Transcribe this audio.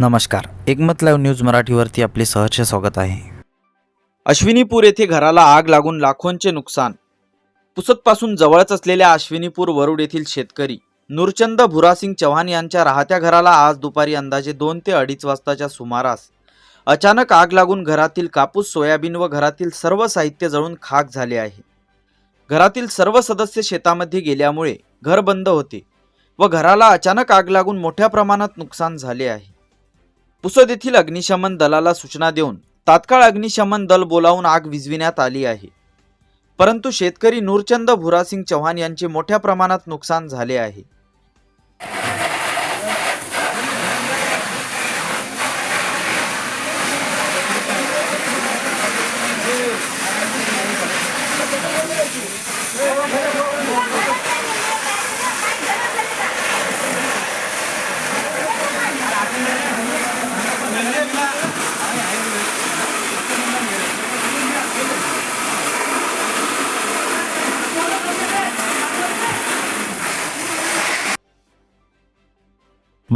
नमस्कार. एकमत live news मराठीवरती आपले सहर्ष स्वागत आहे. अश्विनीपूर येथे घराला आग लागून लाखोंचे नुकसान. पुसदपासून जवळच असलेल्या अश्विनीपूर वरुड येथील शेतकरी नूरचंद भुरासिंग चव्हाण यांच्या राहत्या घराला आज दुपारी अंदाजे दोन ते अडीच वाजताच्या सुमारास अचानक आग लागून घरातील कापूस सोयाबीन व घरातील सर्व साहित्य जळून खाक झाले आहे. घरातील सर्व सदस्य शेतामध्ये गेल्यामुळे घर बंद होते व घराला अचानक आग लागून मोठ्या प्रमाणात नुकसान झाले आहे. पुसद येथील अग्निशमन दलाला सूचना देऊन तात्काळ अग्निशमन दल बोलावून आग विझविण्यात आली आहे. परंतु शेतकरी नूरचंद भुरासिंग चव्हाण यांचे मोठ्या प्रमाणात नुकसान झाले आहे.